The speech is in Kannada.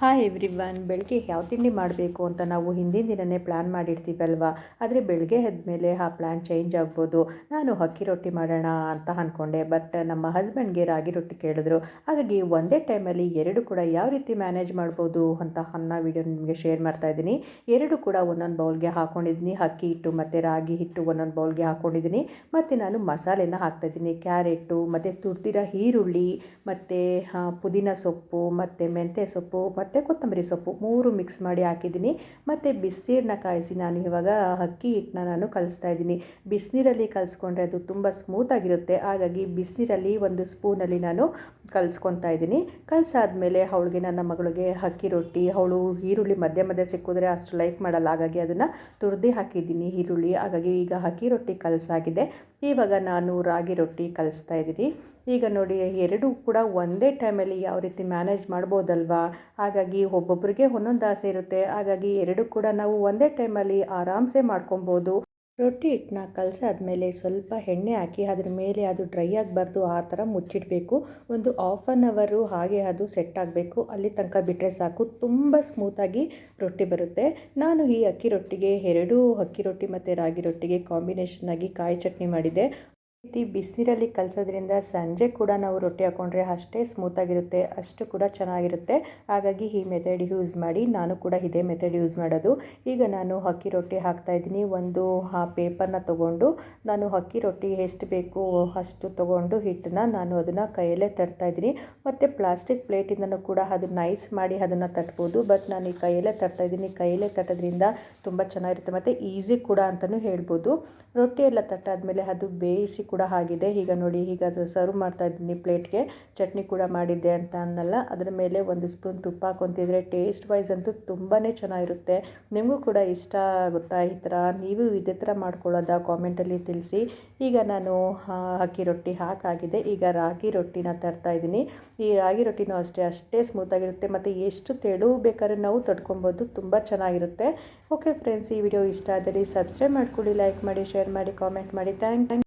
ಹಾಯ್ ಎವ್ರಿ ಬೆಳಗ್ಗೆ ಯಾವ ತಿಂಡಿ ಮಾಡಬೇಕು ಅಂತ ನಾವು ಹಿಂದಿನ ದಿನನೇ ಪ್ಲ್ಯಾನ್ ಮಾಡಿರ್ತೀವಲ್ವ? ಆದರೆ ಬೆಳಗ್ಗೆ ಮೇಲೆ ಆ ಪ್ಲ್ಯಾನ್ ಚೇಂಜ್ ಆಗ್ಬೋದು. ನಾನು ಅಕ್ಕಿ ರೊಟ್ಟಿ ಮಾಡೋಣ ಅಂತ ಅಂದ್ಕೊಂಡೆ ಬಟ್ ನಮ್ಮ ಹಸ್ಬೆಂಡ್ಗೆ ರಾಗಿ ರೊಟ್ಟಿ ಕೇಳಿದ್ರು. ಹಾಗಾಗಿ ಒಂದೇ ಟೈಮಲ್ಲಿ ಎರಡು ಕೂಡ ಯಾವ ರೀತಿ ಮ್ಯಾನೇಜ್ ಮಾಡ್ಬೋದು ಅಂತ ಅನ್ನ ವಿಡಿಯೋ ನಿಮಗೆ ಶೇರ್ ಮಾಡ್ತಾ ಇದ್ದೀನಿ. ಎರಡು ಕೂಡ ಒಂದೊಂದು ಬೌಲ್ಗೆ ಹಾಕ್ಕೊಂಡಿದ್ದೀನಿ ಅಕ್ಕಿ ಹಿಟ್ಟು ಮತ್ತು ರಾಗಿ ಹಿಟ್ಟು ಒಂದೊಂದು ಬೌಲ್ಗೆ ಹಾಕ್ಕೊಂಡಿದ್ದೀನಿ ಮತ್ತು ನಾನು ಮಸಾಲೆನ ಹಾಕ್ತಾಯಿದ್ದೀನಿ ಕ್ಯಾರೆಟು, ಮತ್ತು ತುರ್ದಿರೋ ಈರುಳ್ಳಿ, ಮತ್ತು ಪುದೀನ ಸೊಪ್ಪು, ಮತ್ತು ಮೆಂತ್ಯ ಸೊಪ್ಪು ಮತ್ತು ಕೊತ್ತಂಬರಿ ಸೊಪ್ಪು ಮೂರು ಮಿಕ್ಸ್ ಮಾಡಿ ಹಾಕಿದ್ದೀನಿ. ಮತ್ತು ಬಿಸಿನೀರನ್ನ ಕಾಯಿಸಿ ನಾನು ಇವಾಗ ಅಕ್ಕಿ ಹಿಟ್ಟನ್ನ ನಾನು ಕಲಿಸ್ತಾ ಇದ್ದೀನಿ. ಬಿಸಿನೀರಲ್ಲಿ ಕಲಿಸ್ಕೊಂಡ್ರೆ ಅದು ತುಂಬ ಸ್ಮೂತಾಗಿರುತ್ತೆ ಹಾಗಾಗಿ ಬಿಸಿನೀರಲ್ಲಿ ಒಂದು ಸ್ಪೂನಲ್ಲಿ ನಾನು ಕಲಿಸ್ಕೊತಾ ಇದ್ದೀನಿ. ಕಲಸಾದ್ಮೇಲೆ ಅವಳಿಗೆ ನನ್ನ ಮಗಳಿಗೆ ಅಕ್ಕಿ ರೊಟ್ಟಿ, ಅವಳು ಈರುಳ್ಳಿ ಮಧ್ಯೆ ಮಧ್ಯೆ ಸಿಕ್ಕಿದ್ರೆ ಅಷ್ಟು ಲೈಕ್ ಮಾಡಲ್ಲ. ಹಾಗಾಗಿ ಅದನ್ನು ತುರ್ದು ಹಾಕಿದ್ದೀನಿ ಈರುಳ್ಳಿ. ಹಾಗಾಗಿ ಈಗ ಅಕ್ಕಿ ರೊಟ್ಟಿ ಕಲಸಾಗಿದೆ. ಇವಾಗ ನಾನು ರಾಗಿ ರೊಟ್ಟಿ ಕಲಿಸ್ತಾ ಇದ್ದೀನಿ. ಈಗ ನೋಡಿ, ಎರಡೂ ಕೂಡ ಒಂದೇ ಟೈಮಲ್ಲಿ ಯಾವ ರೀತಿ ಮ್ಯಾನೇಜ್ ಮಾಡ್ಬೋದಲ್ವಾ? ಹಾಗಾಗಿ ಒಬ್ಬೊಬ್ಬರಿಗೆ ಒಂದೊಂದು ಆಸೆ ಇರುತ್ತೆ. ಹಾಗಾಗಿ ಎರಡು ಕೂಡ ನಾವು ಒಂದೇ ಟೈಮಲ್ಲಿ ಆರಾಮ್ಸೆ ಮಾಡ್ಕೊಬೋದು. ರೊಟ್ಟಿ ಹಿಟ್ಟನ್ನ ಕಲಸಾದ್ಮೇಲೆ ಸ್ವಲ್ಪ ಎಣ್ಣೆ ಹಾಕಿ ಅದ್ರ ಮೇಲೆ ಅದು ಡ್ರೈ ಆಗಬಾರ್ದು, ಆ ಥರ ಮುಚ್ಚಿಡಬೇಕು. ಒಂದು ಆಫ್ ಆನ್ ಅವರು ಹಾಗೆ ಅದು ಸೆಟ್ ಆಗಬೇಕು. ಅಲ್ಲಿ ತನಕ ಬಿಟ್ಟರೆ ಸಾಕು. ತುಂಬ ಸ್ಮೂತಾಗಿ ರೊಟ್ಟಿ ಬರುತ್ತೆ. ನಾನು ಈ ಅಕ್ಕಿ ರೊಟ್ಟಿಗೆ, ಎರಡೂ ಅಕ್ಕಿ ರೊಟ್ಟಿ ಮತ್ತು ರಾಗಿ ರೊಟ್ಟಿಗೆ ಕಾಂಬಿನೇಷನ್ ಆಗಿ ಕಾಯಿ ಚಟ್ನಿ ಮಾಡಿದ್ದೆ. ರೀತಿ ಬಿಸಿರಲ್ಲಿ ಕಲಸೋದ್ರಿಂದ ಸಂಜೆ ಕೂಡ ನಾವು ರೊಟ್ಟಿ ಹಾಕ್ಕೊಂಡ್ರೆ ಅಷ್ಟೇ ಸ್ಮೂತಾಗಿರುತ್ತೆ ಅಷ್ಟು ಕೂಡ ಚೆನ್ನಾಗಿರುತ್ತೆ. ಹಾಗಾಗಿ ಈ ಮೆಥಡ್ ಯೂಸ್ ಮಾಡಿ ನಾನು ಕೂಡ ಇದೇ ಮೆಥಡ್ ಯೂಸ್ ಮಾಡೋದು. ಈಗ ನಾನು ಅಕ್ಕಿ ರೊಟ್ಟಿ ಹಾಕ್ತಾಯಿದ್ದೀನಿ ಒಂದು ಆ ಪೇಪರ್ನ ತೊಗೊಂಡು ನಾನು ಅಕ್ಕಿ ರೊಟ್ಟಿ ಎಷ್ಟು ಬೇಕು ಅಷ್ಟು ತೊಗೊಂಡು ಹಿಟ್ಟನ್ನ ನಾನು ಅದನ್ನು ಕೈಯಲ್ಲೇ ಇದ್ದೀನಿ. ಮತ್ತು ಪ್ಲಾಸ್ಟಿಕ್ ಪ್ಲೇಟಿಂದನೂ ಕೂಡ ಅದು ನೈಸ್ ಮಾಡಿ ಅದನ್ನು ತಟ್ಬೋದು. ಬಟ್ ನಾನು ಈ ಕೈಯಲ್ಲೇ ತಟ್ತಾಯಿದ್ದೀನಿ ಕೈಯಲ್ಲೇ ತಟ್ಟೋದ್ರಿಂದ ತುಂಬ ಚೆನ್ನಾಗಿರುತ್ತೆ. ಮತ್ತು ಈಸಿ ಕೂಡ ಅಂತಲೂ ಹೇಳ್ಬೋದು. ರೊಟ್ಟಿ ಎಲ್ಲ ತಟ್ಟಾದಮೇಲೆ ಅದು ಬೇಯಿಸಿ ಆಗಿದೆ ಈಗ ನೋಡಿ, ಈಗ ಅದು ಸರ್ವ್ ಮಾಡ್ತಾ ಇದ್ದೀನಿ ಪ್ಲೇಟ್ಗೆ ಚಟ್ನಿ ಕೂಡ ಮಾಡಿದ್ದೆ ಅಂತ ಅನ್ನಲ್ಲ. ಅದರ ಮೇಲೆ ಒಂದು ಸ್ಪೂನ್ ತುಪ್ಪ ಹಾಕೊತಿದ್ರೆ ಟೇಸ್ಟ್ ವೈಸ್ ಅಂತೂ ತುಂಬಾ ಚೆನ್ನಾಗಿರುತ್ತೆ. ನಿಮಗೂ ಕೂಡ ಇಷ್ಟ ಆಗುತ್ತಾ ಈ ಥರ? ನೀವು ಇದೇ ಥರ ಮಾಡ್ಕೊಳ್ಳೋದ? ಕಾಮೆಂಟಲ್ಲಿ ತಿಳಿಸಿ. ಈಗ ನಾನು ಅಕ್ಕಿ ರೊಟ್ಟಿ ಹಾಕಾಗಿದೆ. ಈಗ ರಾಗಿ ರೊಟ್ಟಿನ ತರ್ತಾ ಇದ್ದೀನಿ. ಈ ರಾಗಿ ರೊಟ್ಟಿನೂ ಅಷ್ಟೇ ಅಷ್ಟೇ ಸ್ಮೂತಾಗಿರುತ್ತೆ ಮತ್ತು ಎಷ್ಟು ತೆಳು ಬೇಕಾದ್ರೆ ನಾವು ತಡ್ಕೊಬೋದು. ತುಂಬ ಚೆನ್ನಾಗಿರುತ್ತೆ. ಓಕೆ ಫ್ರೆಂಡ್ಸ್ ಈ ವಿಡಿಯೋ ಇಷ್ಟ ಆದರೆ ಸಬ್ಸ್ಕ್ರೈಬ್ ಮಾಡ್ಕೊಳ್ಳಿ ಲೈಕ್ ಮಾಡಿ ಶೇರ್ ಮಾಡಿ ಕಾಮೆಂಟ್ ಮಾಡಿ. ಥ್ಯಾಂಕ್